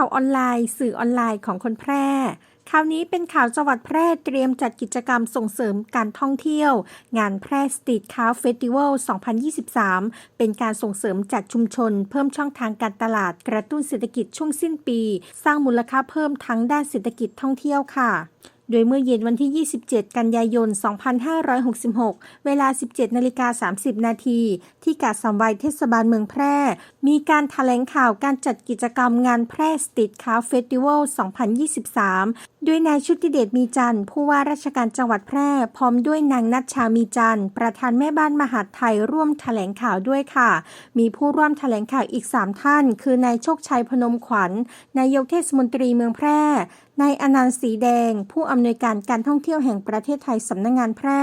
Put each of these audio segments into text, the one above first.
ข่าวออนไลน์ สื่อออนไลน์ของคนแพร่คราวนี้เป็นข่าวจังหวัดแพร่เตรียมจัดกิจกรรมส่งเสริมการท่องเที่ยว งานแพร่สตรีทคาวเฟสติวัล 2023 เป็นการส่งเสริมจากชุมชน เพิ่มช่องทางการตลาดกระตุ้นเศรษฐกิจช่วงสิ้นปี สร้างมูลค่าเพิ่มทั้งด้านเศรษฐกิจท่องเที่ยวค่ะ โดยเมื่อเย็นวันที่ 27 กันยายน 2566 เวลา 17นาฬิกา30 นาที ที่กาดสัมไวเทศบาลเมืองแพร่ มีการแถลงข่าวการจัดกิจกรรมงานแพร่สตรีทคาร์เฟสติวัล 2023ด้วยนายชุติเดชมีจันทร์ผู้ว่าราชการจังหวัดแพร่ พร้อมด้วยนางนัชชามีจันทร์ประธานแม่บ้านมหาดไทยร่วมแถลงข่าวด้วยค่ะ มีผู้ร่วมแถลงข่าวอีก 3 ท่าน คือนายโชคชัยพนมขวัญ นายกเทศมนตรีเมืองแพร่ นายอนันต์สีแดง ผู้อำนวยการการท่องเที่ยวแห่งประเทศไทยสำนักงงานแพร่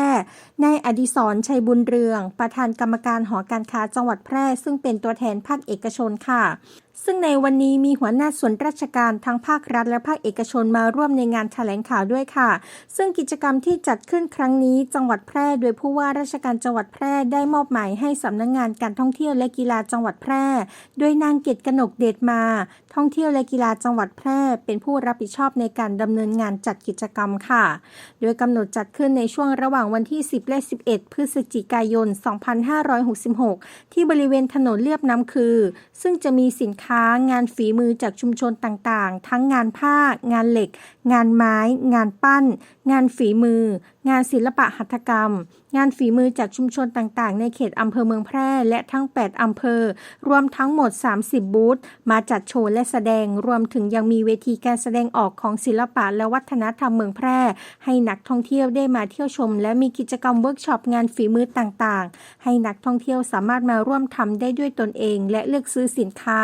นายอดิศรชัยบุญเรือง ประธานกรรมการหอการค้าจังหวัดแพร่ ซึ่งเป็นตัวแทนภาคเอกชนค่ะ ซึ่งในวันนี้มีหัวหน้าส่วนราชการทั้งภาครัฐและภาคเอกชนมาร่วมในงานแถลงข่าวด้วยค่ะ ซึ่งกิจกรรมที่จัดขึ้นครั้งนี้จังหวัดแพร่ โดยผู้ว่าราชการจังหวัดแพร่ได้มอบหมายให้สำนักงงานการท่องเที่ยวและกีฬาจังหวัดแพร่ โดยนางเกตกนกเดชมา ท่องเที่ยวและกีฬาจังหวัดแพร่ เป็นผู้รับผิดชอบในการดำเนินงานจัดกิจกรรมค่ะ โดยกำหนดจัดขึ้นในช่วงระหว่างวันที่ 10 และ 11 พฤศจิกายน 2566 ที่บริเวณถนนเลียบน้ำคือ ซึ่งจะมีสินค้างานฝีมือจากชุมชนต่างๆ ทั้งงานผ้า งานเหล็ก งานไม้ งานปั้น งานฝีมือ งานศิลปะหัตถกรรม งานฝีมือจากชุมชนต่างๆ ในเขตอำเภอเมืองแพร่ และทั้ง 8 อำเภอ รวมทั้งหมด 30 บูธมาจัดโชว์และแสดง รวมถึงยังมีเวทีการแสดงออกของศิลปะและวัฒนธรรมเมืองแพร่ ให้นักท่องเที่ยวได้มาเที่ยวชม และมีกิจกรรมเวิร์กช็อปงานฝีมือต่างๆ ให้นักท่องเที่ยวสามารถมาร่วมทำได้ด้วยตนเอง และเลือกซื้อสินค้า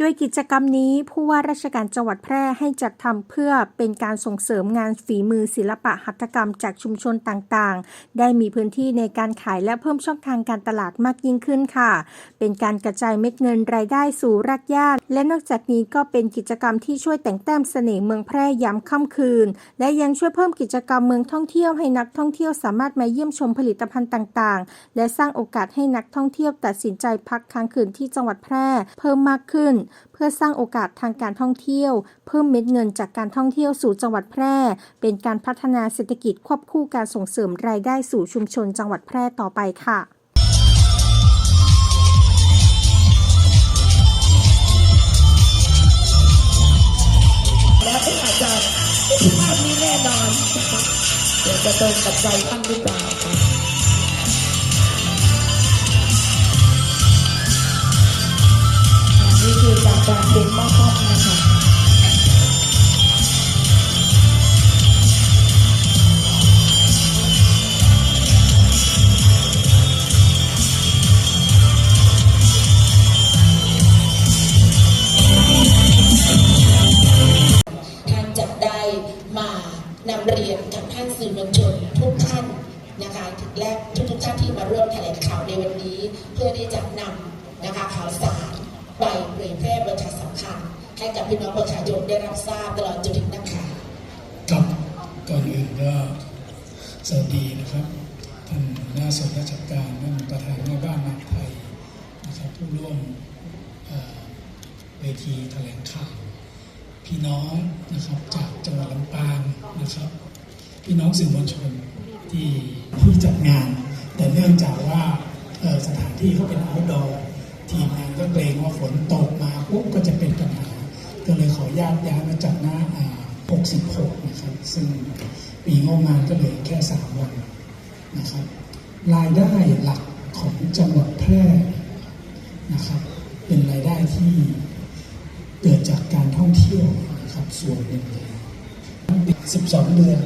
โดยกิจกรรมนี้ผู้ว่าราชการจังหวัดแพร่ให้จัดทำเพื่อเป็นการส่งเสริมงานฝีมือศิลปะหัตถกรรมจากชุมชนต่างๆ ได้มีพื้นที่ในการขายและเพิ่มช่องทางการตลาดมากยิ่งขึ้นค่ะ เป็นการกระจายเม็ดเงินรายได้สู่รากหญ้าและนอกจากนี้ก็เป็นกิจกรรมที่ช่วยแต่งแต้มเสน่ห์เมืองแพร่ยามค่ำคืน และยังช่วยเพิ่มกิจกรรมเมืองท่องเที่ยวให้นักท่องเที่ยวสามารถมาเยี่ยมชมผลิตภัณฑ์ต่างๆ และสร้างโอกาสให้นักท่องเที่ยวตัดสินใจพักค้างคืนที่จังหวัดแพร่ เพิ่มมากขึ้นเพื่อสร้างโอกาสทางการท่องเที่ยว เพิ่มเม็ดเงินจากการท่องเที่ยวสู่จังหวัดแพร่ เป็นการพัฒนาเศรษฐกิจควบคู่การส่งเสริมรายได้สู่ชุมชนจังหวัดแพร่ต่อไปค่ะแล้วอาจจะไม่ภาพนี้แน่นอนเดี๋ยวจะตรงกับใจตั้งหรือเปล่า จากการเป็นมอคอมนะคะ ก็สวัสดีนะครับ ท่านหน้าส่วนราชการท่านประธานแม่บ้านมาไทยนะครับผู้ร่วมเวทีแถลงข่าวพี่น้องนะครับจากจังหวัดลำปางนะครับ พี่น้องสื่อมวลชนที่ผู้จัดงาน แต่เนื่องจากว่าสถานที่เขาเป็น outdoor ทีมงานก็เกรงว่าฝนตกมาปุ๊บก็จะเป็นปัญหา ก็เลยขออนุญาตย้ายมาจัดหน้า 66 นะครับ ซึ่ง ปีงบมาก็เหลือแค่ 3 วันนะครับรายได้หลักของจังหวัดแพร่นะครับ เป็นรายได้ที่เกิดจากการท่องเที่ยวนะครับส่วนหนึ่งเลย12 เดือน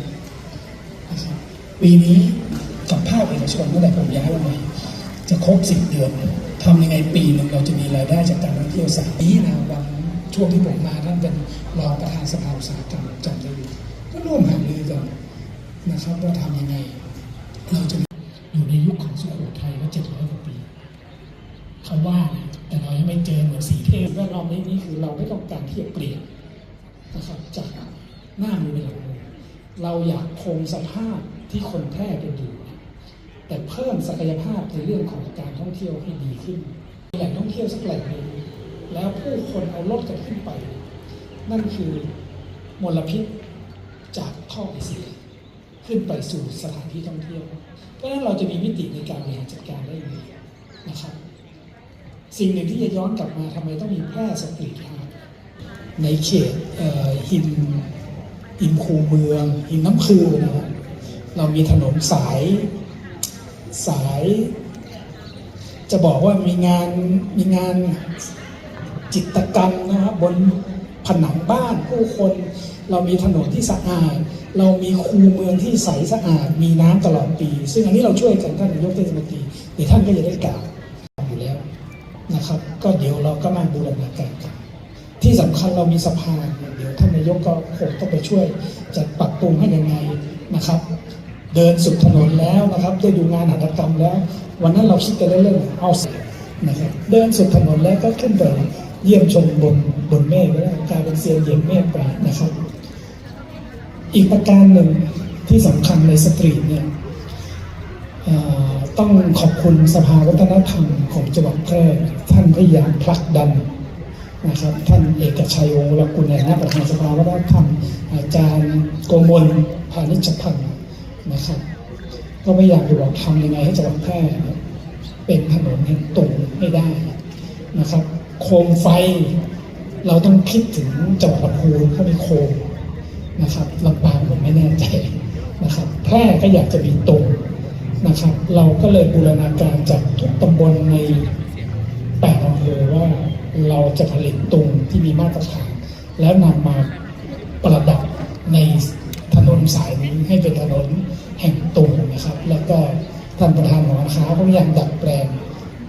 นะครับปีนี้กับภาคเอกชนเมื่อไหร่ผมย้ายมาจะครบ 10 เดือนทำยังไงปีหนึ่งเราจะมีรายได้จากการท่องเที่ยวสามปีนะวันช่วงที่ผมมาท่านเป็นรองประธานสภาอุตสาหกรรมจำได้ดีก็ร่วมหารือกัน นะครับว่าทำยังไง เราจะอยู่ในยุคของสุโขทัยว่า700กว่าปีเขาว่านะแต่เรายังไม่เจอเหมือนสีเทพแวดล้อมนี้นี่คือเราไม่ต้องการที่จะเปลี่ยนนะครับจากหน้ามือเป็นหลังมือเราอยากคงสภาพที่คนแพร่เป็นอยู่ แต่เพิ่มศักยภาพในเรื่องของการท่องเที่ยวให้ดีขึ้นแหล่งท่องเที่ยวสักแหล่งหนึ่งแล้วผู้คนเอารถกันขึ้นไป นั่นคือมลพิษจากท่อไอเสีย ขึ้นไปสู่สถานที่ท่องเที่ยว เพราะฉะนั้นเราจะมีมิติในการบริหารจัดการได้ยังไงนะครับ สิ่งหนึ่งที่จะย้อนกลับมาทำไมต้องมีแพร่สตรีทอาร์ตในเขตเอ่อหินหินคูเมืองหินน้ำคือนะครับเรามีถนนสายสาย จะบอกว่ามีงานมีงานจิตกรรมนะครับบนผนังบ้านผู้คน เรามีถนนที่สะอาด เรามีคูเมืองที่ใสสะอาดมีน้ำตลอดปี ซึ่งอันนี้เราช่วยกันท่านนายกเทศมนตรีเดี๋ยวท่านก็จะได้กล่าวอยู่แล้วนะครับ ก็เดี๋ยวเราก็มาบูรณาการกันที่สำคัญเรามีสะพานเดี๋ยวท่านนายกก็คงต้องไปช่วยจัดปรับปรุงให้ยังไงนะครับ เดินสุดถนนแล้วนะครับ ได้ดูงานหัตถกรรมแล้ว วันนั้นเราคิดกันเล่นๆเอาสินะครับเดินสุดถนนแล้วก็ขึ้นไปเยี่ยมชมบนบนเมฆแล้วกลายเป็นเซียนเหยียบเมฆไปนะครับ อีกประการหนึ่งที่สำคัญในสตรีทเนี่ยต้องขอบคุณสภาวัฒนธรรมของจังหวัดแพร่ท่านพยายามผลักดันนะครับท่านเอกชัยวงศ์วรกุลในฐานะประธานสภาวัฒนธรรม อาจารย์โกมลพานิชพันธ์นะครับก็พยายามจะบอกทำยังไงให้จังหวัดแพร่เป็นถนนแห่งตรงให้ได้นะครับ โคมไฟเราต้องคิดถึงจังหวัดลำพูนเขามีโคม นะครับลำปางผมไม่แน่ใจนะครับแพร่ก็อยากจะมีตรงนะครับ เราก็เลยบูรณาการจากทุกตำบลในแปดอำเภอว่าเราจะผลิตตุงที่มีมาตรฐานแล้วนำมาประดับในถนนสายนี้ให้เป็นถนนแห่งตุงนะครับ แล้วก็ท่านประธานหอการค้าก็พยายามดัดแปลง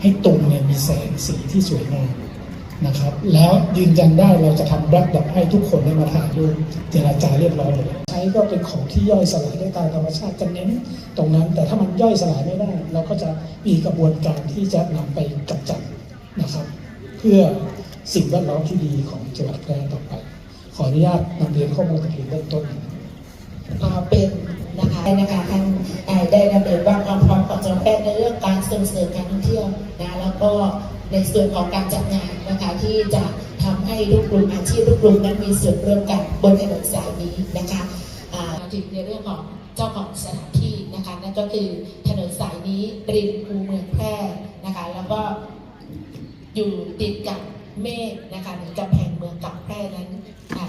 ให้ตุงเนี่ยมีแสงสีที่สวยงาม นะครับ แล้วยืนยันได้เราจะทำแบล็คดอกให้ทุกคนได้มาถ่ายรูปเจรจาเรียบร้อยหมดแล้วใช้ก็เป็นของที่ย่อยสลายได้ตามธรรมชาติจะเน้นตรงนั้น แต่ถ้ามันย่อยสลายไม่ได้ เราก็จะมีกระบวนการที่จะนำไปกำจัดนะครับ เพื่อสิ่งแวดล้อมที่ดีของจังหวัดแพร่ต่อไป ขออนุญาตนำเรียนข้อมูลตะกี้เบื้องต้นเป็นนะคะนะคะท่านได้ดำเนินว่าความพร้อมของจังหวัดแพร่ในเรื่องการส่งเสริมการท่องเที่ยวนะแล้วก็ ในส่วนของการจัดงานนะคะที่จะทำให้ลูกกลุ่มอาชีพลูกกลุ่มนั้นมีส่วนร่วมกันบนถนนสายนี้นะคะอ่าถึงในเรื่องของเจ้าของสถานที่นะคะนั่นก็คือถนนสายนี้ริมคูเมืองแพร่นะคะแล้วก็อยู่ติดกับเมฆนะคะหรือกำแพงเมืองกับแพร่นั้น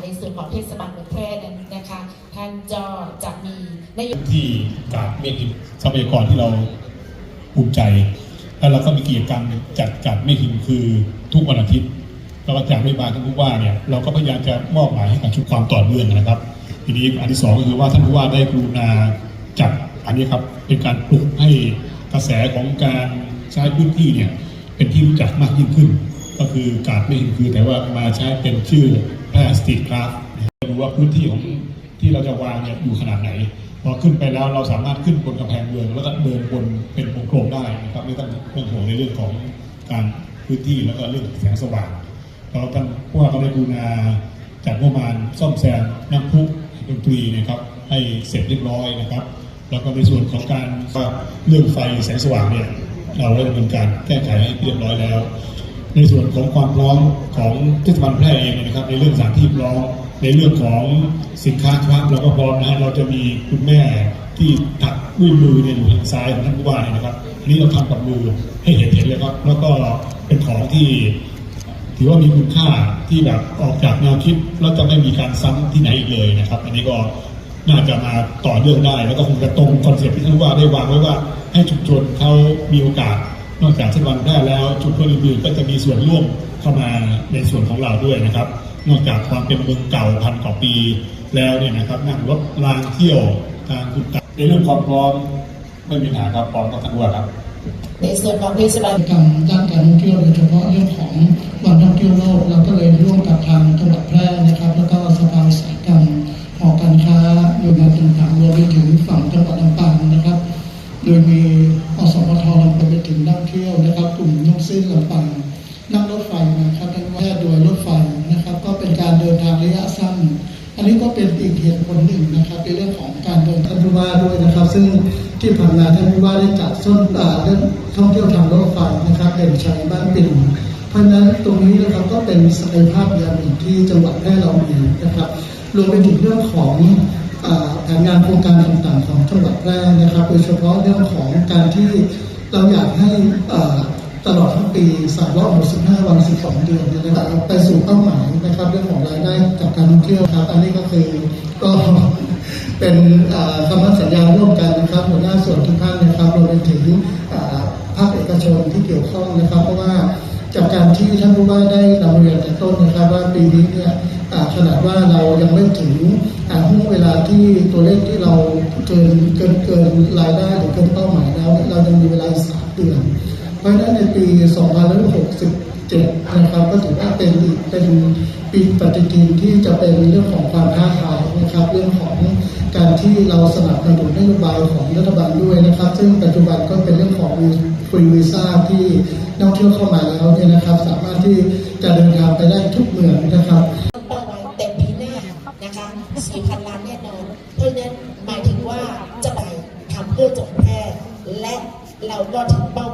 ในส่วนของเทศบาลเมืองแพร่นั้นนะคะท่านจะจะมีนโยที่กาดเมฆทรัพยากรที่เราภูมิใจ แล้วเราก็มีกิจกรรมจัดจัดเมฆหินคือทุกวันอาทิตย์แล้วก็จากนโยบายท่านผู้ว่าเนี่ยเราก็พยายามจะมอบหมายให้กับชุดความต่อเนื่องนะครับ ทีนี้อันที่สองก็คือว่าท่านผู้ว่าได้กรุณาจัดอันนี้ครับเป็นการปลุกให้กระแสของการใช้พื้นที่เนี่ยเป็นที่รู้จักมากยิ่งขึ้น ก็คือกาดไม่หินคือแต่ว่ามาใช้เป็นชื่อพร่สตรีทคราฟดูว่าพื้นที่ของ ที่เราจะวางเนี่ยอยู่ขนาดไหน พอขึ้นไปแล้วเราสามารถขึ้นบนกำแพงเมืองแล้วก็เดินบนเป็นวงกลมได้นะครับไม่ต้องไม่ต้องห่วงในเรื่องของการพื้นที่แล้วก็เรื่องแสงสว่างเราท่านผู้ว่าก็ได้กรุณาจัดงบประมาณซ่อมแซมน้ำพุดนตรีนะครับให้เสร็จเรียบร้อยนะครับแล้วก็ในส่วนของการเรื่องไฟแสงสว่างเนี่ยเราได้ดำเนินการแก้ไขให้เรียบร้อยแล้ว ในส่วนของความพร้อมของเทศบาลแพร่เองนยนะครับ ในเรื่องสถานที่พร้อม ในเรื่องของสินค้าครับเราก็พร้อมนะเราจะมีคุณแม่ที่ถักด้วยมือเนี่ยอยู่ทางซ้ายของท่านผู้ว่าเนี่ยนะครับอันนี้เราทำกับมือให้เห็นเห็นเลยครับ แล้วก็เป็นของที่ ถือว่ามีคุณค่าที่แบบออกจากแนวคิดแล้วจะไม่มีการซ้ำที่ไหนอีกเลยนะครับ อันนี้ก็น่าจะมาต่อเรื่องได้ แล้วก็คงจะตรงคอนเซ็ปต์ที่ท่านว่าได้วางไว้ว่าให้ชุมชนเขามีโอกาสนอกจากเทศบาลแร่แล้วชุมชนอื่นๆก็จะมีส่วนร่วมเข้ามาในส่วนของเราด้วยนะครับ นอกจากความเป็นเมืองเก่าพันกว่าปีแล้วเนี่ยนะครับนั่งรถรางเที่ยวทางคุณตาในเรื่องความพร้อมไม่มีปัญหาครับพร้อมกับท่านว่าครับในส่วนของเทศบาลกิจกรรมด้านการท่องเที่ยวโดยเฉพาะเรื่องของวันท่องเที่ยวโลกเราก็เลยร่วมกับทางจังหวัดแพร่นะครับ แล้วก็สภาอุตสาหกรรมหอการค้าโดยงาต่างๆรวมไปถึงฝั่งจังหวัดลำปางนะครับ โดยมีอสมทลำไปไปถึงนักเที่ยวนะครับ กลุ่มนุ่งสิ้นลำปาง อันนี้ก็เป็นอีกเหตุผลหนึ่งนะครับในเรื่องของการเดินท่านผู้ว่าด้วยนะครับ ซึ่งที่ผ่านมาท่านผู้ว่าได้จัดส้นอ่าเรื่องท่องเที่ยวทางรถไฟนะครับเด่นชัยบ้านปิ่นเพราะฉะนั้นตรงนี้นะครับก็เป็นศักยภาพอย่างหนึ่งที่จังหวัดแพร่เรามีนะครับรวมไปถึงเรื่องของแผนงานโครงการต่างๆของจังหวัดแพร่นะครับ โดยเฉพาะเรื่องของการที่เราอยากให้ ตลอดทั้งปี 365 วัน 12 เดือนเนยนะครับไปสู่เป้าหมายนะครับเรื่องของรายได้จากการท่องเที่ยวครับ อันนี้ก็คือก็เป็นคำมั่นสัญญาร่วมกันนะครับหัวหน้าส่วนทุกท่านนะครับรวมไปถึงภาคเอกชนที่เกี่ยวข้องนะครับ เพราะว่าจากการที่ท่านผู้ว่าได้นำเรียนแต่ต้นนะครับว่าปีนี้เนี่ยขนาดว่าเรายังไม่ถึงอ่าห่วงเวลาที่ตัวเลขที่เราเกินเกินเกินรายได้หรือเกินเป้าหมายแล้วเรายังมีเวลาอีกสามเดือน เพราะฉะนั้นในปี 2567 นะครับก็ถือว่าเป็นอีกเป็นปีปฏิทินที่จะเป็นเรื่องของความท้าทายนะครับ เรื่องของการที่เราสนับสนุนนโยบายของรัฐบาลด้วยนะครับ ซึ่งปัจจุบันก็เป็นเรื่องของฟรีวีซ่าที่นักท่องเที่ยวเข้ามาแล้วเนี่ยนะครับ สามารถที่จะเดินทางไปได้ทุกเมืองนะครับเป้าหมายแต่ปีหน้านะคะ4,000ล้านแน่นอนเพราะฉะนั้นหมายถึงว่าจะไปทำเพื่อจังหวัดแพร่และเราก็ถึงเป้า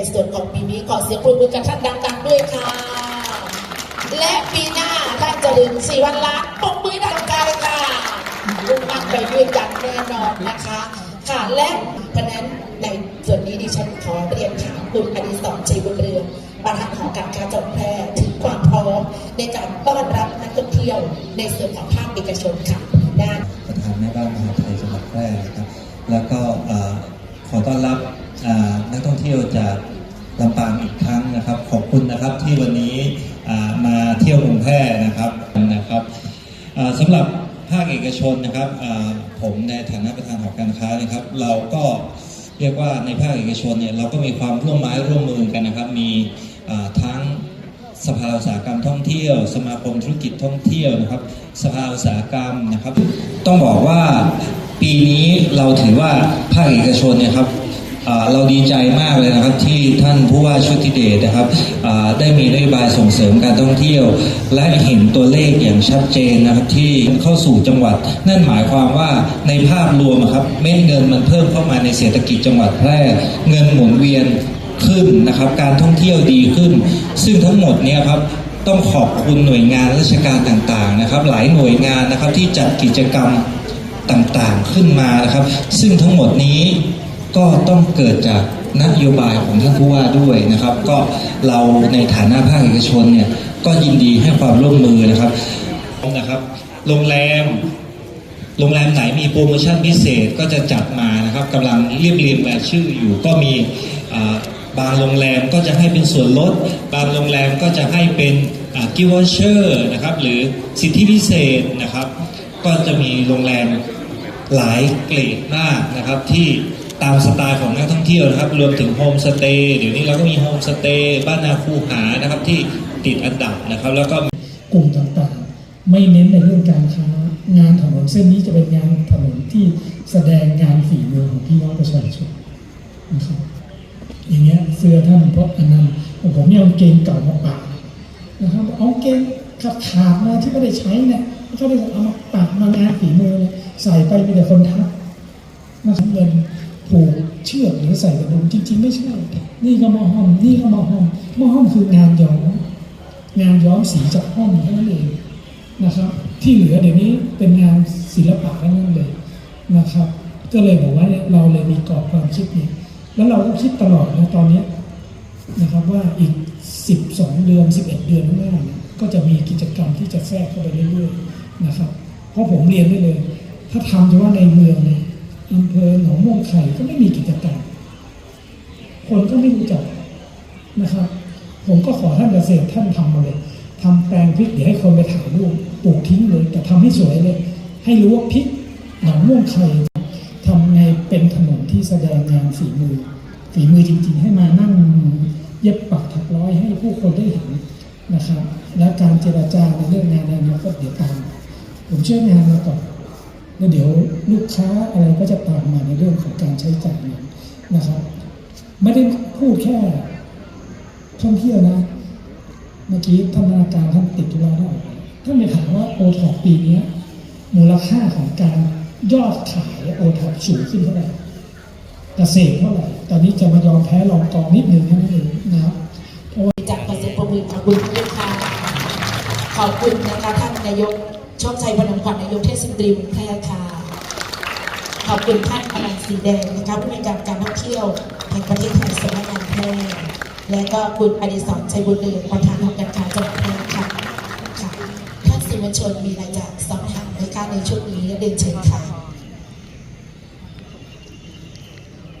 หมายในส่วนของปีนี้ขอเสียงปรบมือกับท่านดังๆด้วยค่ะ และปีหน้าท่านจะถึง4,000ล้านปรบมือดังใจค่ะรุ่งมั่นไปด้วยกันแน่นอนนะคะ ค่ะและเพราะนั้นในส่วนนี้ดิฉันขอเรียนถามคุณอดิศรชัยบุญเรืองประธานหองการค้าจัดแพร่ถึงความพร้อมในการต้อนรับนักท่องเที่ยวในส่วนของภาคเอกชนค่ะด้านประธานแม่บ้านมหาไทยจังหวัดแพร่นะครับแล้วก็ขอต้อนรับนักท่องเที่ยวจากำหรับภาคเอกชนนะครับผมในฐานะประธานหอการค้านะครับ เราก็เรียกว่าในภาคเอกชนเนี่ยเราก็มีความร่วมไม้ร่วมมือกันนะครับ มีทั้งสภาอุตสาหกรรมท่องเที่ยว สมาคมธุรกิจท่องเที่ยวนะครับ สภาอุตสาหกรรมนะครับ ต้องบอกว่าปีนี้เราถือว่าภาคเอกชนเนี่ยครับ เราดีใจมากเลยนะครับที่ท่านผู้ว่าชุติเดชนะครับได้มีนโยบายส่งเสริมการท่องเที่ยว และเห็นตัวเลขอย่างชัดเจนนะครับที่เข้าสู่จังหวัด นั่นหมายความว่าในภาพรวมครับเม็ดเงินมันเพิ่มเข้ามาในเศรษฐกิจจังหวัดแพร่เงินหมุนเวียนขึ้นนะครับ การท่องเที่ยวดีขึ้น ซึ่งทั้งหมดเนี่ยครับต้องขอบคุณหน่วยงานราชการต่างๆนะครับ หลายหน่วยงานนะครับที่จัดกิจกรรมต่างๆขึ้นมานะครับ ซึ่งทั้งหมดนี้ ก็ต้องเกิดจากนโยบายของท่านผู้ว่าด้วยนะครับ ก็เราในฐานะภาคเอกชนเนี่ยก็ยินดีให้ความร่วมมือนะครับนะครับโรงแรมโรงแรมไหนมีโปรโมชั่นพิเศษก็จะจัดมานะครับกำลังเรียบเรียงรายชื่ออยู่ก็มีบางโรงแรมก็จะให้เป็นส่วนลด บางโรงแรมก็จะให้เป็นกิวเชอร์นะครับหรือสิทธิพิเศษนะครับ ก็จะมีโรงแรมหลายเกรดมากนะครับที่ ตามสไตล์ของนักท่องเที่ยวนะครับ รวมถึงโฮมสเตย์เดี๋ยวนี้เราก็มีโฮมสเตย์บ้านนาคูหานะครับที่ติดอันดับนะครับ แล้วก็กลุ่มต่างๆ ไม่เน้นในเรื่องการค้างานถนนเส้นนี้จะเป็นงานถนนที่แสดงงานฝีมือของพี่น้องประชาชนนะครับอย่างเงี้ยเสื้อท่านเพราะอันนั้นผมเนี่ยเอาเกงเก่ามาปะนะครับเอาเกงขาดขาดมาที่ไม่ได้ใช้เนี่ยก็ได้เอามาปะมางานฝีมือใส่ไปมีแต่คนทักนะครับเงิน ผูกเชือกหรือใส่กระดุมจริง ๆ ไม่ใช่ นี่ก็มาห้อม นี่ก็มาห้อมมาห้อมคืองานย้อมงานย้อมสีจากห้องเท่านั้นเองนะครับ ที่เหลือเดี๋ยวนี้เป็นงานศิลปะทั้งนั้นเลยนะครับ ก็เลยบอกว่าเราเลยมีกรอบความคิดนี้แล้วเราก็คิดตลอดนะตอนนี้นะครับว่าอีก 12 เดือน 11 เดือนข้างหน้าเนี่ยก็จะมีกิจกรรมที่จะแทรกเข้าไปเรื่อยๆนะครับ เพราะผมเรียนได้เลย ถ้าทำเฉพาะในเมืองเนี่ย อำเภอหนองม่วงไข่ก็ไม่มีกิจกรรมคนก็ไม่รู้จักนะครับ ผมก็ขอท่านเกษตรท่านทำมาเลยทำแปลงพริกเดี๋ยวให้คนไปถ่ายรูปปลูกทิ้งเลย แต่ทำให้สวยเลย ให้รู้ว่าพริกหนองม่วงไข่ทำไงเป็นถนนที่แสดงงานฝีมือฝีมือจริง ๆ ให้มานั่งเย็บปักถักร้อยให้ผู้คนได้เห็นนะครับ และการเจรจาในเรื่องงานในอนาคตเดี๋ยวตามผมเชื่องานมาก่อน แล้วเดี๋ยวลูกค้าอะไรก็จะตามมาในเรื่องของการใช้จ่ายนนะครับ ไม่ได้พูดแค่ท่องเที่ยวนะ เมื่อกี้ท่านนาการท่านติดธุระแล้ท่านไปถามว่าโอท็อปปีนี้มูลค่าของการยอดขายโอท็อปสูงขึ้นเท่าไหร่เกษตรเท่าไหร่ ตอนนี้จะมายอมแพ้รองกองนิดหนึ่งแค่นั้นเองนะครับจากขอเสียงปรบมืออบคุณด้วยค่ะขอบคุณนะคะท่านนายก โชคชัยพนมขวัญนายกเทศมนตรีเมืองแพร่ค่ะขอบคุณท่านอนันต์สีแดงนะคะผู้ในวยการการท่องเที่ยวแห่งประเทศไทยสำนักงานแพร่และก็คุณอดิศรชัยบุญเรืองประธานหอการค้าจังหวัดแพร่ค่ะค่ะท่านสื่อมวลชนมีอะไรจะสอบถามไหมคะในช่วงนี้เรียนเชิญค่ะ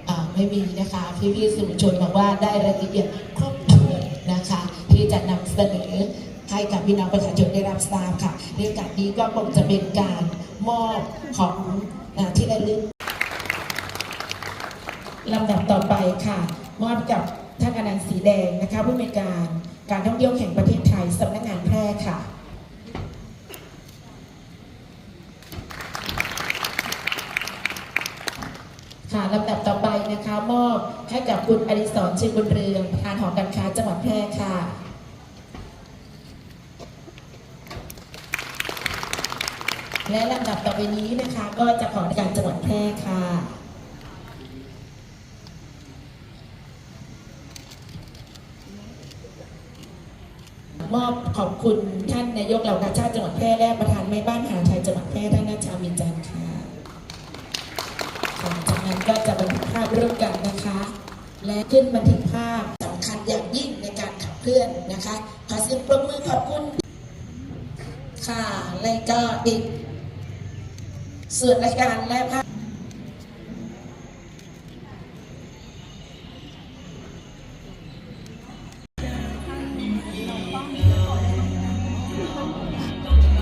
อ่าไม่มีนะคะพี่พี่ๆสื่อมวลชนบอกว่าได้รายละเอียดครบถ้วนนะคะ ที่จะนำเสนอ ให้กับพี่น้องประชาชนได้รับทราบค่ะในโอกาสนี้ก็คงจะเป็นการมอบของอที่ระลึกลำดับต่อไปค่ะ มอบกับท่านอนันต์สีแดงนะคะผู้อำนวยการการท่องเที่ยวแห่งประเทศไทยสำนักงานแพร่ค่ะค่ะลำดับต่อไปนะคะ มอบให้กับคุณอดิศรชินบุญเรืองประธานหอการค้าจังหวัดแพร่ค่ะ และลำดับต่อไปนี้นะคะ ก็จะขอการจังหวัดแพร่ค่ะมอบขอบคุณท่านนายกเหล่ากาชาติจังหวัดแพร่และประธานแม่บ้านหาไทยจังหวัดแพร่ท่านนาชามินจันทร์ค่ะหลังจากนั้นก็จะบันทึกภาพร่วมกันนะคะ และขึ้นบันทึกภาพสำคัญอย่างยิ่งในการขับเคลื่อนนะคะขอเสียงปรบมือขอบคุณค่ะและก็อีก ส่วนราชการและภาค